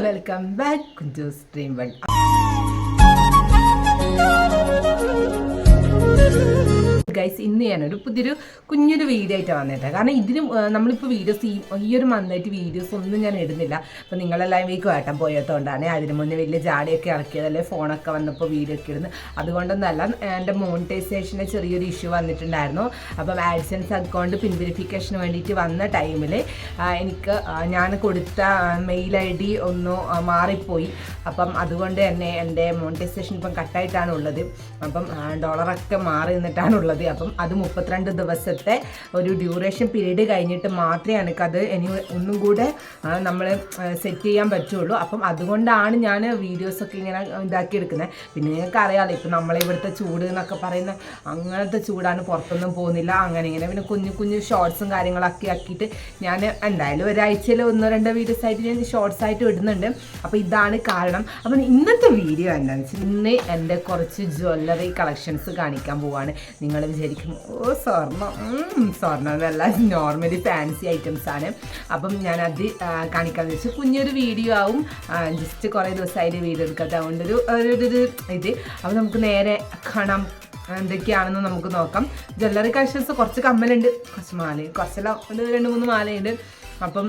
Welcome back to stream one guys ഇന്ന് ഞാനൊരു പുതിയൊരു കുഞ്ഞൊരു വീഡിയോ ആയിട്ട് വന്നിട്ട്. കാരണം ഇതിന് നമ്മളിപ്പോൾ വീഡിയോസ് ഈ ഈ ഒരു മന്തായിട്ട് വീഡിയോസ് ഒന്നും ഞാൻ ഇടുന്നില്ല. അപ്പോൾ നിങ്ങളെല്ലാം വീക്ക് വേട്ടം പോയതുകൊണ്ടാണ് അതിന് മുന്നേ വലിയ ജാടിയൊക്കെ ഇറക്കിയതല്ലേ ഫോണൊക്കെ വന്നപ്പോൾ വീഡിയോ ഒക്കെ ഇടുന്നത്. അതുകൊണ്ടൊന്നല്ല എന്റെ മോണിറ്റൈസേഷന്റെ ചെറിയൊരു ഇഷ്യൂ വന്നിട്ടുണ്ടായിരുന്നു. അപ്പം ആഡ്സൻസ് അക്കൗണ്ട് പിൻവെരിഫിക്കേഷന് വേണ്ടിയിട്ട് വന്ന ടൈമിൽ എനിക്ക് ഞാൻ കൊടുത്ത മെയിൽ ഐ ഡി ഒന്ന് മാറിപ്പോയി. അപ്പം അതുകൊണ്ട് തന്നെ എന്റെ മോണിറ്റൈസേഷൻ ഇപ്പം കട്ടായിട്ടാണ് ഉള്ളത്. അപ്പം ഡോളറൊക്കെ മാറി നിന്നിട്ടാണ് ഉള്ളത് അപ്പം അത് മുപ്പത്തിരണ്ട് ദിവസത്തെ ഒരു ഡ്യൂറേഷൻ പീരീഡ് കഴിഞ്ഞിട്ട് മാത്രമേ എനിക്കത് ഇനി ഒന്നും കൂടെ നമ്മൾ സെറ്റ് ചെയ്യാൻ പറ്റുള്ളൂ. അപ്പം അതുകൊണ്ടാണ് ഞാൻ വീഡിയോസൊക്കെ ഇങ്ങനെ ഇതാക്കി എടുക്കുന്നത് പിന്നെ നിങ്ങൾക്ക് അറിയാമല്ലോ ഇപ്പം നമ്മളെ ഇവിടുത്തെ ചൂട് എന്നൊക്കെ പറയുന്ന അങ്ങനത്തെ ചൂടാണ് പുറത്തൊന്നും പോകുന്നില്ല. അങ്ങനെ ഇങ്ങനെ പിന്നെ കുഞ്ഞു കുഞ്ഞു ഷോർട്സും കാര്യങ്ങളൊക്കെ ആക്കിയിട്ട് ഞാൻ എന്തായാലും ഒരാഴ്ചയിൽ ഒന്നോ രണ്ടോ വീഡിയോസ് ആയിട്ട് ഞാൻ ഷോർട്സ് ആയിട്ട് ഇടുന്നുണ്ട്. അപ്പോൾ ഇതാണ് കാരണം. അപ്പം ഇന്നത്തെ വീഡിയോ എന്താണെന്ന് വെച്ചാൽ ഇന്ന് എന്റെ കുറച്ച് ജ്വല്ലറി കളക്ഷൻസ് കാണിക്കാൻ പോവാണ്. നിങ്ങൾ വിചാരിക്കും. ഓ സ്വർണം. സ്വർണം എന്നല്ല നോർമലി ഫാൻസി ഐറ്റംസ് ആണ്. അപ്പം ഞാനത് അത് കാണിക്കാമെന്ന് വെച്ചു കുഞ്ഞൊരു വീഡിയോ ആവും. ജസ്റ്റ് കുറേ ദിവസമായിട്ട് വീഡിയോ എടുക്കാത്ത അതുകൊണ്ട് ഒരു ഒരു ഇത്. അപ്പം നമുക്ക് നേരെ കാണാം. എന്തൊക്കെയാണെന്ന് നമുക്ക് നോക്കാം. ജ്വല്ലറി കളക്ഷൻസ് കുറച്ച് കമ്മലുണ്ട്. കുറച്ച് മാല കുറച്ചെല്ലാം ഒരു രണ്ട് മൂന്ന് മാലയുണ്ട്. അപ്പം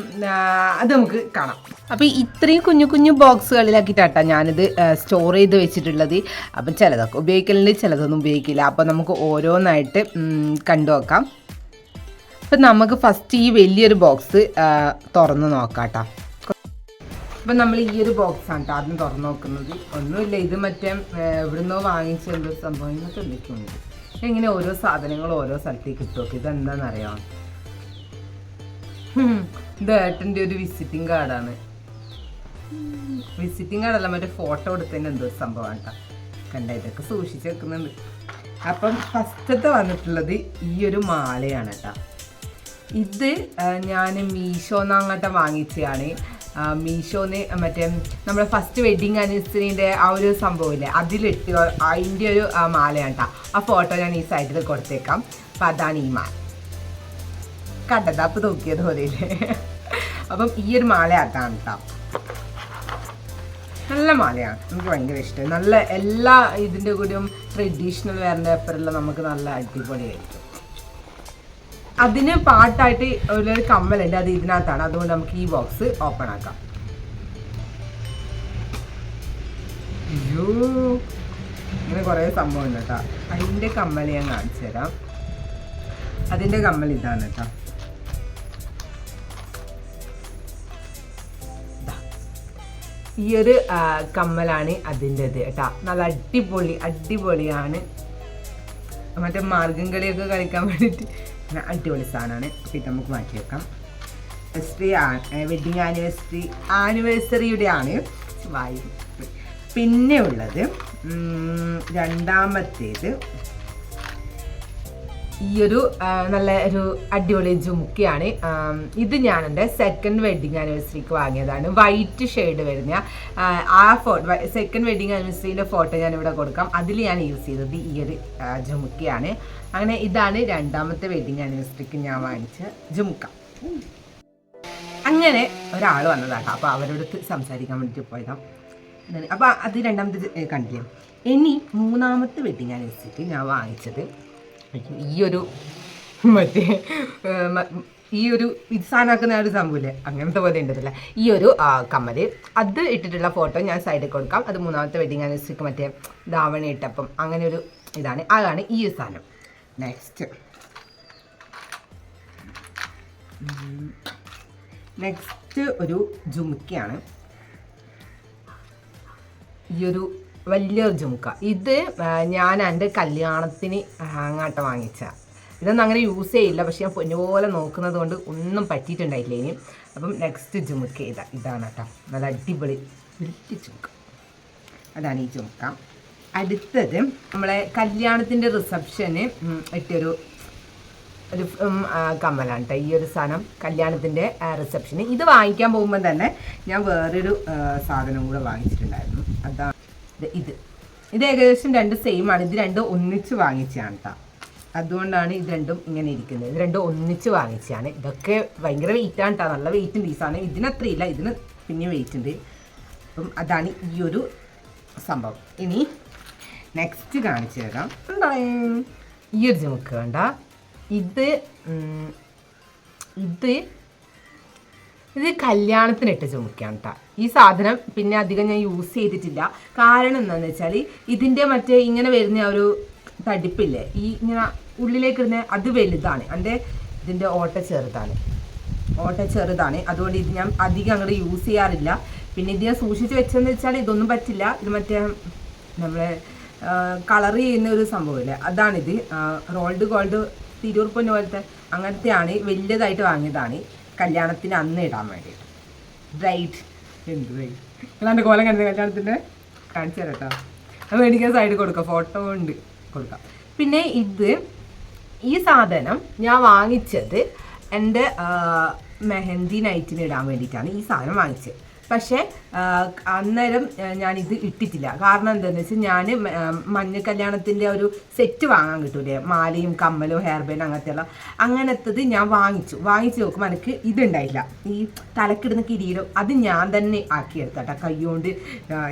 അത് നമുക്ക് കാണാം. അപ്പം ഇത്രയും കുഞ്ഞു കുഞ്ഞു ബോക്സുകളിലാക്കിയിട്ടാട്ടാ ഞാനിത് സ്റ്റോർ ചെയ്ത് വെച്ചിട്ടുള്ളത്. അപ്പം ചിലതൊക്കെ ഉപയോഗിക്കലുണ്ട് ചിലതൊന്നും ഉപയോഗിക്കില്ല. അപ്പം നമുക്ക് ഓരോന്നായിട്ട് കണ്ടു നോക്കാം. അപ്പം നമുക്ക് ഫസ്റ്റ് ഈ വലിയൊരു ബോക്സ് തുറന്ന് നോക്കാം അപ്പം നമ്മൾ ഈ ഒരു ബോക്സ് ആണ് കേട്ടോ ആദ്യം തുറന്നു നോക്കുന്നത്. ഒന്നുമില്ല ഇത് മറ്റേ ആ, എവിടുന്നോ വാങ്ങിച്ച എന്തോ സംഭവം ഇങ്ങനെ എന്തൊക്കെയുണ്ട് എങ്ങനെ ഓരോ സാധനങ്ങൾ ഓരോ സ്ഥലത്തേക്ക് കിട്ടുമൊക്കെ ഇതെന്താണെന്നറിയാം ഹും, ഇത് ഒരു വിസിറ്റിംഗ് കാർഡാണ് വിസിറ്റിംഗ് കാർഡല്ല മറ്റേ ഫോട്ടോ എടുത്തതിന് എന്തോ സംഭവം കണ്ട ഇതൊക്കെ സൂക്ഷിച്ച് വെക്കുന്നുണ്ട്. അപ്പം ഫസ്റ്റത്തെ വന്നിട്ടുള്ളത് ഈ ഒരു മാലയാണ് കേട്ടോ ഇത് ഞാൻ മീഷോന്ന് അങ്ങോട്ട് വാങ്ങിച്ചതാണ്. മീഷോന്ന് മറ്റേ നമ്മുടെ ഫസ്റ്റ് വെഡിങ് ആനിവേഴ്സറിന്റെ ആ ഒരു സംഭവമില്ലേ അതിലിട്ട് അതിന്റെ ഒരു മാലയാണ് കേട്ടോ ആ ഫോട്ടോ ഞാൻ ഈ സൈഡിൽ കൊടുത്തേക്കാം. അപ്പം അതാണ് ഈ മാല. കണ്ടതാപ്പ് നോക്കിയത് പോലെ അപ്പം ഈ ഒരു മാല അതാണ് കേട്ടോ നല്ല മാലയാണ്. എനിക്ക് ഭയങ്കര ഇഷ്ടം. നല്ല എല്ലാ ഇതിന്റെ കൂടെയും ട്രഡീഷണൽ വേറെ പേപ്പറെല്ലാം നമുക്ക് നല്ല അടിപൊളിയായിരിക്കും. അതിന് പാട്ടായിട്ട് ഒരു കമ്മലുണ്ട്. അത് ഇതിനകത്താണ്. അതുകൊണ്ട് നമുക്ക് ഈ ബോക്സ് ഓപ്പൺ ആക്കാം. അയ്യോ. ഇങ്ങനെ കുറേ സംഭവം ഉണ്ട് കേട്ടോ അതിന്റെ കമ്മൽ ഞാൻ കാണിച്ചു തരാം അതിന്റെ കമ്മൽ ഇതാണ് കേട്ടോ ഈ ഒരു കമ്മലാണ് അതിന്റെത് കേട്ടോ. നല്ല അടിപൊളി അടിപൊളിയാണ്. മറ്റേ മാർഗം കളിയൊക്കെ കളിക്കാൻ വേണ്ടിയിട്ട് അടിപൊളി സാധനമാണ്. അപ്പോൾ ഇത് നമുക്ക് മാറ്റി വെക്കാം. ആനിവേഴ്സറി വെഡിങ് ആനിവേഴ്സറി ആനിവേഴ്സറിയുടെ ആണ് വായു പിന്നെ ഉള്ളത് രണ്ടാമത്തേത് ഈ ഒരു നല്ല ഒരു അടിപൊളി ജുമുക്കിയാണ്. ഇത് ഞാൻ എന്റെ സെക്കൻഡ് വെഡിങ് ആനിവേഴ്സറിക്ക് വാങ്ങിയതാണ്. വൈറ്റ് ഷെയ്ഡ് വരുന്ന ആ, ഫോട്ടോ സെക്കൻഡ് വെഡിങ് ആനിവേഴ്സറിന്റെ ഫോട്ടോ ഞാൻ ഇവിടെ കൊടുക്കാം. അതിൽ ഞാൻ യൂസ് ചെയ്തത് ഈ ഒരു ജുമുക്കിയാണ്. അങ്ങനെ ഇതാണ് രണ്ടാമത്തെ വെഡിങ് ആനിവേഴ്സറിക്ക് ഞാൻ വാങ്ങിച്ച ജുമുക്ക. അങ്ങനെ ഒരാൾ വന്നതാട്ടോ. അപ്പോൾ അവരോട് സംസാരിക്കാൻ വേണ്ടിയിട്ട് പോയതാണ് അപ്പോൾ അത് രണ്ടാമത്തെ കണ്ടില്ലേ? ഇനി മൂന്നാമത്തെ വെഡിങ് ആനിവേഴ്സറിക്ക് ഞാൻ വാങ്ങിച്ചത് ഈ ഒരു മറ്റേ ഈ ഒരു ഇത് ഒരു സംഭവമില്ലേ? അങ്ങനത്തെ പോലെ ഉണ്ടല്ല ഈ ഒരു കമ്മൽ അത് ഇട്ടിട്ടുള്ള ഫോട്ടോ ഞാൻ സൈഡിൽ കൊടുക്കാം. അത് മൂന്നാമത്തെ വെഡിങ് ആനിവേഴ്സറിക്ക് മറ്റേ ധാവണ ഇട്ടപ്പം അങ്ങനെ ഒരു ഇതാണ്. അതാണ് ഈ ഒരു സാധനം. നെക്സ്റ്റ് നെക്സ്റ്റ് ഒരു ജുമുക്കയാണ്. ഈ ഒരു വലിയൊരു ജുമുക്ക ഇത് ഞാൻ എന്റെ കല്യാണത്തിന് അങ്ങാട്ട് വാങ്ങിച്ച ഇതൊന്നും അങ്ങനെ യൂസ് ചെയ്യില്ല. പക്ഷെ ഞാൻ പൊന്നുപോലെ നോക്കുന്നത് കൊണ്ട് ഒന്നും പറ്റിയിട്ടുണ്ടായില്ല ഇനി. അപ്പം നെക്സ്റ്റ് ജുമുക്ക ഇതാ ഇതാണ് കേട്ടോ. നല്ല അടിപൊളി വലിയ ജുമുക്ക അതാണ് ഈ ജുമുക്ക അടുത്തത് നമ്മളെ കല്യാണത്തിന്റെ റിസപ്ഷന് ഇട്ടൊരു ഒരു കമ്മലാണ് കേട്ടോ. ഈ ഒരു സാധനം കല്യാണത്തിന്റെ റിസപ്ഷന് ഇത് വാങ്ങിക്കാൻ പോകുമ്പോൾ തന്നെ ഞാൻ വേറൊരു സാധനം കൂടെ വാങ്ങിച്ചിട്ടുണ്ടായിരുന്നു. ഇത് ഇത്. ഇത് ഏകദേശം രണ്ട് സെയിം ആണ്. ഇത് രണ്ടും ഒന്നിച്ച് വാങ്ങിച്ചാണ് കേട്ടോ അതുകൊണ്ടാണ് ഇത് രണ്ടും ഇങ്ങനെ ഇരിക്കുന്നത്. ഇത് രണ്ടും ഒന്നിച്ച് വാങ്ങിച്ചാണ് ഇതൊക്കെ ഭയങ്കര വെയിറ്റാണ് കേട്ടോ നല്ല വെയിറ്റും പീസാണ് ഇതിന് അത്രയില്ല. ഇതിന് പിന്നെ വെയിറ്റ് ഉണ്ട്. അപ്പം അതാണ് ഈ ഒരു സംഭവം. ഇനി നെക്സ്റ്റ് കാണിച്ചു തരാം. ഈ ഒരു ജമുക്ക് വേണ്ട ഇത് ഉം, ഇത് കല്യാണത്തിന് കല്യാണത്തിനിട്ട് ചുമക്കാണ് കേട്ടോ ഈ സാധനം പിന്നെ അധികം ഞാൻ യൂസ് ചെയ്തിട്ടില്ല. കാരണം എന്താണെന്ന് വെച്ചാൽ ഇതിന്റെ മറ്റേ ഇങ്ങനെ വരുന്ന ഒരു തടിപ്പില്ലേ? ഈ ഇങ്ങനെ ഉള്ളിലേക്ക് ഇടുന്ന അത് വലുതാണ്. എന്റെ ഇതിന്റെ ഓട്ട ചെറുതാണ്. ഓട്ട ചെറുതാണ്. അതുകൊണ്ട് ഇത് ഞാൻ അധികം അങ്ങോട്ട് യൂസ് ചെയ്യാറില്ല. പിന്നെ ഇത് ഞാൻ സൂക്ഷിച്ച് വെച്ചെന്ന് വെച്ചാൽ ഇതൊന്നും പറ്റില്ല. ഇത് മറ്റേ നമ്മളെ കളർ ചെയ്യുന്ന ഒരു സംഭവമില്ലേ അതാണിത്. റോൾഡ് ഗോൾഡ് തിരൂർ പോലത്തെ അങ്ങനത്തെയാണ്. വലിയതായിട്ട് വാങ്ങിയതാണ്. കല്യാണത്തിന് അന്ന് ഇടാൻ വേണ്ടിയിട്ട്. ബ്രൈറ്റ് എന്ത് നിങ്ങളെന്റെ കോലം കണ്ടത് കല്യാണത്തിന്റെ? കാണിച്ചു തരാം കേട്ടോ. അത് മേടിക്കാൻ സൈഡിൽ കൊടുക്കാം. ഫോട്ടോ ഉണ്ട്. കൊടുക്കാം. പിന്നെ ഇത് ഈ സാധനം ഞാൻ വാങ്ങിച്ചത് എന്റെ മെഹന്തി നൈറ്റിന് ഇടാൻ വേണ്ടിയിട്ടാണ് ഈ സാധനം വാങ്ങിച്ചത്. പക്ഷേ അന്നേരം ഞാനിത് ഇട്ടിട്ടില്ല. കാരണം എന്താണെന്ന് വെച്ചാൽ ഞാൻ മഞ്ഞ കല്യാണത്തിന്റെ ഒരു സെറ്റ് വാങ്ങാൻ കിട്ടൂലേ? മാലയും കമ്മലും ഹെയർ ബാൻഡ് അങ്ങനത്തെയുള്ള. അങ്ങനത്തത് ഞാൻ വാങ്ങിച്ചു. വാങ്ങിച്ച് നോക്കുമ്പോൾ എനിക്ക് ഇതുണ്ടായില്ല. ഈ തലക്കിടുന്ന കിരീടം അത് ഞാൻ തന്നെ ആക്കിയെടുത്ത കേട്ടോ. കൈകൊണ്ട്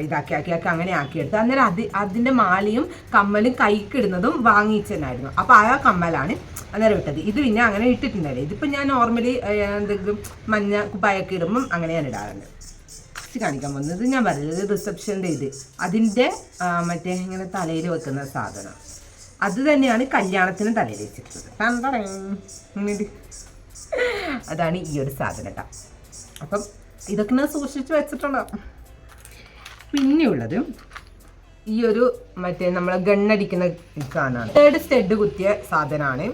ഇതാക്കി ആക്കി ആക്കി അങ്ങനെ ആക്കിയെടുത്ത്. അന്നേരം അത് അതിന്റെ മാലയും കമ്മലും കൈക്കിടുന്നതും വാങ്ങിച്ചെന്നായിരുന്നു അപ്പോൾ ആ കമ്മലാണ് അന്നേരം ഇട്ടത്. ഇത് പിന്നെ അങ്ങനെ ഇട്ടിട്ടുണ്ടായിരുന്നു ഇതിപ്പോൾ ഞാൻ നോർമലി എന്തെങ്കിലും മഞ്ഞ കുപ്പായൊക്കെ ഇടുമ്പം അങ്ങനെ ഞാൻ ഇടാറുണ്ട്. ഇത് കാണിക്കാൻ പോകുന്നത് ഞാൻ പറഞ്ഞത് റിസപ്ഷന്റെ ഇത്. അതിന്റെ മറ്റേ ഇങ്ങനെ തലയിൽ വെക്കുന്ന സാധനം. അത് തന്നെയാണ് കല്യാണത്തിന് തലയിൽ വെച്ചിട്ടുള്ളത്. അതാണ് ഈ ഒരു സാധനം കേട്ടോ. അപ്പം ഇതൊക്കെ ഞാൻ സൂക്ഷിച്ച് വെച്ചിട്ടുണ്ടോ. പിന്നെയുള്ളത് ഈ ഒരു മറ്റേ നമ്മളെ ഗണ്ണടിക്കുന്ന സാധനമാണ്. തേർഡ് സ്റ്റെഡ് കുത്തിയ സാധനമാണ്.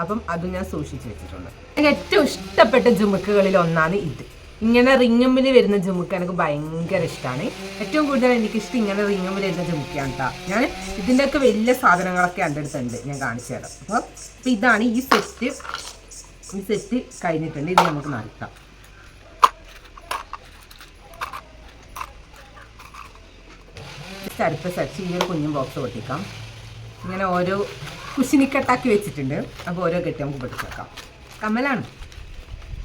അപ്പം അത് ഞാൻ സൂക്ഷിച്ച് വെച്ചിട്ടുണ്ട്. എനിക്ക് ഏറ്റവും ഇഷ്ടപ്പെട്ട ജുമുക്കുകളിൽ ഒന്നാണ് ഇത്. ഇങ്ങനെ റിങ്ങമ്പിൽ വരുന്ന ജുമുക്ക് എനിക്ക് ഭയങ്കര ഇഷ്ടമാണ് ഏറ്റവും കൂടുതൽ എനിക്കിഷ്ടം ഇങ്ങനെ റിങ്ങമ്പിൽ വരുന്ന ജുമുക്കാണ് കേട്ടോ ഞാൻ ഇതിന്റെയൊക്കെ വലിയ സാധനങ്ങളൊക്കെ എന്റെ അടുത്തുണ്ട് ഞാൻ കാണിച്ചു തരാം. അപ്പോൾ അപ്പോൾ ഇതാണ് ഈ സെറ്റ്. ഈ സെറ്റ് കഴിഞ്ഞിട്ടുണ്ട്. ഇത് നമുക്ക് നടത്താം അടുത്ത സെറ്റ് ഈ ഒരു കുഞ്ഞും ബോക്സ് പൊട്ടിക്കാം. ഇങ്ങനെ ഓരോ കുശിനിക്കെട്ടാക്കി വെച്ചിട്ടുണ്ട്. അപ്പോൾ ഓരോ കെട്ടി നമുക്ക് പൊട്ടിച്ചേക്കാം. കമ്മലാണ്.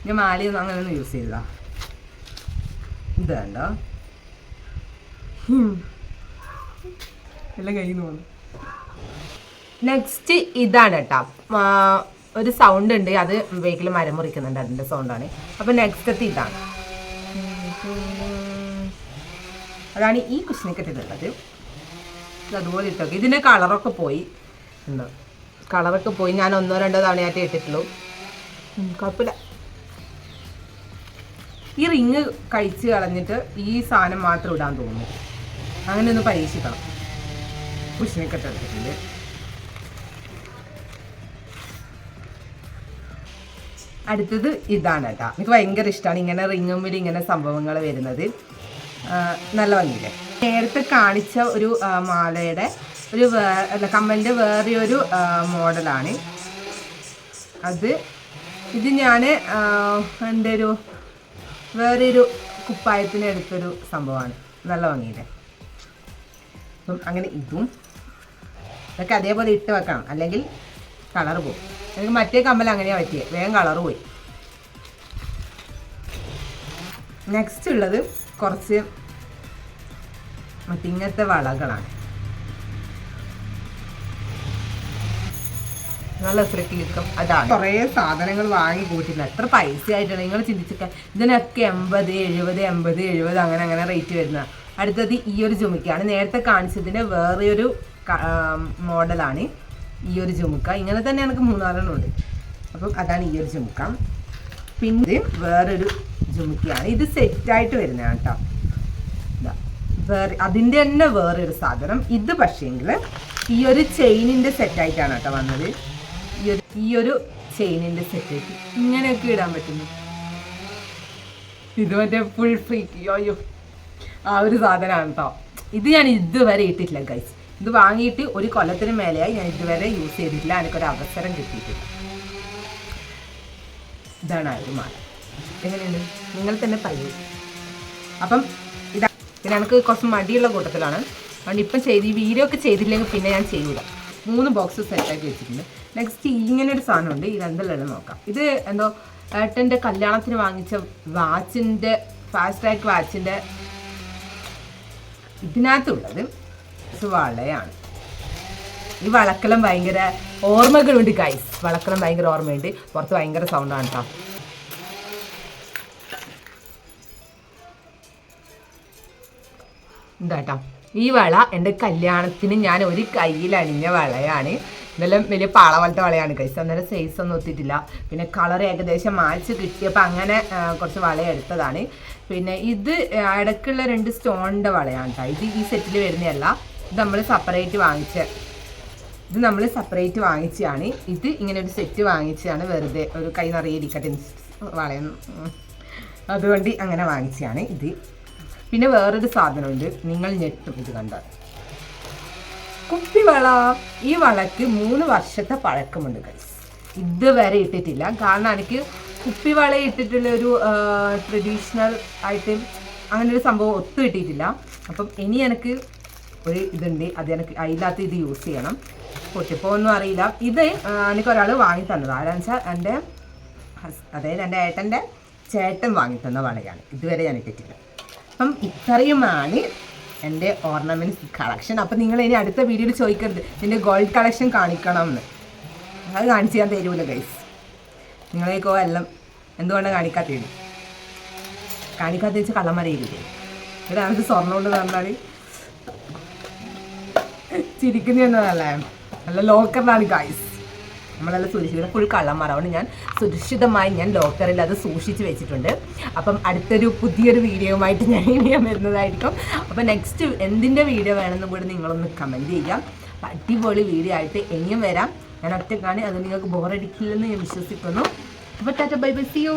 ഞാൻ മാലയൊന്നും അങ്ങനെയൊന്നും യൂസ് ചെയ്തതാ. ഇത് നെക്സ്റ്റ് ഇതാണ് കേട്ടോ ഒരു സൗണ്ട് ഉണ്ട്. അത് വെഹിക്കിൾ മരം മുറിക്കുന്നുണ്ട്. അതിന്റെ സൗണ്ടാണ് അപ്പോൾ നെക്സ്റ്റത്തെ ഇതാണ്. അതാണ് ഈ കുശിനിക്കെട്ടിലുള്ളത് കെട്ടിട്ടുള്ളത് അതുപോലെ ഇട്ടൊക്കെ ഇതിന്റെ കളറൊക്കെ പോയി. എന്താ കളറൊക്കെ പോയി. ഞാൻ ഒന്നോ രണ്ടോ തവണയായിട്ട് ഇട്ടിട്ടുള്ളൂ. കുഴപ്പമില്ല. ഈ റിങ് കഴിച്ച് കളഞ്ഞിട്ട് ഈ സാധനം മാത്രം ഇടാൻ തോന്നുന്നു. അങ്ങനെ ഒന്ന് പരീക്ഷിക്കണം. കുശിനിക്കെട്ട് എടുത്തിട്ടുണ്ട് അടുത്തത് ഇതാണ് കേട്ടോ. എനിക്ക് ഭയങ്കര ഇഷ്ടമാണ് ഇങ്ങനെ റിങ്ങുമ്പിൽ ഇങ്ങനെ സംഭവങ്ങൾ വരുന്നത്. നല്ല ഭംഗിയില്ലേ? നേരത്തെ കാണിച്ച ഒരു മാലയുടെ ഒരു വേ അല്ല കമ്മലിന്റെ വേറെ ഒരു മോഡലാണ്. അത് ഇത് ഞാൻ എന്റെ ഒരു വേറെ ഒരു കുപ്പായത്തിന് എടുത്തൊരു സംഭവമാണ്. നല്ല ഭംഗിയില്ലേ? അപ്പം അങ്ങനെ ഇതും ഇതൊക്കെ അതേപോലെ ഇട്ട് വെക്കണം. അല്ലെങ്കിൽ കളർ പോകും എനിക്ക് മറ്റേ കമ്മൽ അങ്ങനെയാണ് പറ്റിയത് വേഗം കളർ പോയി. നെക്സ്റ്റ് ഉള്ളത് കുറച്ച് മറ്റിങ്ങനത്തെ വളകളാണ്. നല്ല കിളിക്കം അതാണ്. കുറേ സാധനങ്ങൾ വാങ്ങി കൂട്ടില്ല എത്ര പൈസ ആയിട്ടാണ് നിങ്ങൾ ചിന്തിച്ചൊക്കെ? ഇതിനൊക്കെ എൺപത് എഴുപത് എൺപത് എഴുപത് അങ്ങനെ അങ്ങനെ റേറ്റ് വരുന്ന. അടുത്തത് ഈ ഒരു ചുമക്കാണ് നേരത്തെ കാണിച്ചതിന്റെ വേറെ ഒരു മോഡലാണ് ഈ ഒരു ചുമക്ക ഇങ്ങനെ തന്നെ എനിക്ക് മൂന്നാലെണ്ണം ഉണ്ട്. അപ്പം അതാണ് ഈ ഒരു ചുമക്ക പിന്നെ വേറൊരു ജുമുക്കിയാണ്. ഇത് സെറ്റായിട്ട് വരുന്നതാണ് കേട്ടോ. വേറെ അതിന്റെ തന്നെ വേറൊരു സാധനം. ഇത് പക്ഷേങ്കിൽ ഈ ഒരു ചെയിനിന്റെ സെറ്റായിട്ടാണ് കേട്ടോ വന്നത്. ഈ ഒരു ചെയിനിന്റെ സെറ്റേക്ക് ഇങ്ങനെയൊക്കെ ഇടാൻ പറ്റുന്നു. ഇത് മറ്റേ ഫുൾ ഫ്രീക്ക് അയ്യോ. ആ ഒരു സാധനമാണ് കേട്ടോ ഇത് ഞാൻ ഇതുവരെ ഇട്ടിട്ടില്ല ഗൈസ് ഇത് വാങ്ങിയിട്ട് ഒരു കൊല്ലത്തിന് മേലെയായി ഞാൻ ഇതുവരെ യൂസ് ചെയ്തിട്ടില്ല. എനിക്കൊരു അവസരം കിട്ടിയിട്ടില്ല. ഇതാണ് ആ ഒരു മാല. എങ്ങനെയുണ്ട്? നിങ്ങൾ തന്നെ പറയൂ. അപ്പം ഇതാ പിന്നെ എനിക്ക് കുറച്ച് മടിയുള്ള കൂട്ടത്തിലാണ്. അതുകൊണ്ട് ഇപ്പം ചെയ്ത് ഈ വീഡിയോ ഒക്കെ ചെയ്തില്ലെങ്കിൽ പിന്നെ ഞാൻ ചെയ്യൂല. മൂന്ന് ബോക്സ് സെറ്റാക്കി വെച്ചിട്ടുണ്ട്. നെക്സ്റ്റ് ഇങ്ങനെ ഒരു സാധനമുണ്ട്. ഈ രണ്ടെല്ലാം നോക്കാം. ഇത് എന്തോ ഏട്ടന്റെ കല്യാണത്തിന് വാങ്ങിച്ച വാച്ചിന്റെ ഫാസ്റ്റ് ട്രാക്ക് വാച്ചിന്റെ ഇതിനകത്തുള്ളത് വളയാണ് ഈ വളക്കലം ഭയങ്കര ഓർമ്മകളുണ്ട് ഗൈസ് വളക്കലം ഭയങ്കര ഓർമ്മയുണ്ട്. പുറത്ത് ഭയങ്കര സൗണ്ടാണ് കേട്ടോ എന്താട്ടോ ഈ വള എന്റെ കല്യാണത്തിന് ഞാൻ ഒരു കയ്യിൽ അണിഞ്ഞ വളയാണ്. ഇതെല്ലാം വലിയ പാള പോലത്തെ വളയാണ്. കഴിച്ചത് അന്നേരം സൈസ് ഒന്നും ഒത്തിട്ടില്ല. പിന്നെ കളർ ഏകദേശം മാച്ച് കിട്ടിയപ്പോൾ അങ്ങനെ കുറച്ച് വള എടുത്തതാണ്. പിന്നെ ഇത് ഇടയ്ക്കുള്ള രണ്ട് സ്റ്റോണിന്റെ വളയാണ് കേട്ടോ ഇത് ഈ സെറ്റിൽ വരുന്നതല്ല. ഇത് നമ്മൾ സെപ്പറേറ്റ് വാങ്ങിച്ച ഇത് നമ്മൾ സെപ്പറേറ്റ് വാങ്ങിച്ചതാണ് ഇത് ഇങ്ങനെ ഒരു സെറ്റ് വാങ്ങിച്ചതാണ്. വെറുതെ ഒരു കൈ നിറയെ ഇരിക്കട്ടെ വളയൊന്നും. അതുകൊണ്ട് അങ്ങനെ വാങ്ങിച്ചതാണ് ഇത്. പിന്നെ വേറൊരു സാധനമുണ്ട്. നിങ്ങൾ ഞെട്ടും ഇത് കണ്ടാൽ. കുപ്പിവള ഈ വളക്ക് മൂന്ന് വർഷത്തെ പഴക്കമുണ്ട് ഗൈസ് ഇതുവരെ ഇട്ടിട്ടില്ല. കാരണം എനിക്ക് കുപ്പിവള ഇട്ടിട്ടുള്ള ഒരു ട്രഡീഷണൽ ആയിട്ട് അങ്ങനെ ഒരു സംഭവം ഒത്തു കിട്ടിയിട്ടില്ല അപ്പം ഇനി എനിക്ക് ഒരു ഇതുണ്ട്. അത് എനിക്ക് അതിനകത്ത് ഇത് യൂസ് ചെയ്യണം. പൊട്ടിപ്പോന്നും അറിയില്ല. ഇത് എനിക്ക് ഒരാൾ വാങ്ങി തന്നത്. ആരാന്ന് വെച്ചാൽ എന്റെ അതായത് എന്റെ ഏട്ടന്റെ ചേട്ടൻ വാങ്ങി തന്ന വളയാണ്. ഇതുവരെ ഞാൻ ഇട്ടിട്ടില്ല. അപ്പം ഇത്രയുമാണ് എന്റെ ഓർണമെന്റ്സ് കളക്ഷൻ അപ്പം നിങ്ങൾ ഇനി അടുത്ത വീഡിയോയിൽ ചോദിക്കരുത്. എന്റെ ഗോൾഡ് കളക്ഷൻ കാണിക്കണം എന്ന് അത് കാണിച്ച് ഞാൻ തരൂല ഗൈസ് നിങ്ങളേക്കോ എല്ലാം എന്തുകൊണ്ടാണ് കാണിക്കാത്തത്? കാണിക്കാത്ത വെച്ച് കള്ളമരയില്ലേ നമുക്ക് സ്വർണം കൊണ്ട് തന്നാൽ ചിരിക്കുന്നതല്ലേ നല്ല ലോക്കറിലാണ് ഗൈസ് നമ്മളെല്ലാം സുരക്ഷിത ഫുൾ കള്ളന്മാർ അതുകൊണ്ട് ഞാൻ സുരക്ഷിതമായി ഞാൻ ലോക്കറിൽ അത് സൂക്ഷിച്ച് വെച്ചിട്ടുണ്ട്. അപ്പം അടുത്തൊരു പുതിയൊരു വീഡിയോയുമായിട്ട് ഞാൻ ഇനിയും വരുന്നതായിരിക്കും. അപ്പം നെക്സ്റ്റ് എന്തിന്റെ വീഡിയോ വേണമെന്നും കൂടി നിങ്ങളൊന്ന് കമന്റ് ചെയ്യാം അടിപൊളി വീഡിയോ ആയിട്ട് ഇനിയും വരാം. ഞാൻ ഒറ്റക്കാണ് അത് നിങ്ങൾക്ക് ബോറടിക്കില്ലെന്ന് ഞാൻ വിശ്വസിക്കുന്നു. അപ്പോൾ tata bye bye see you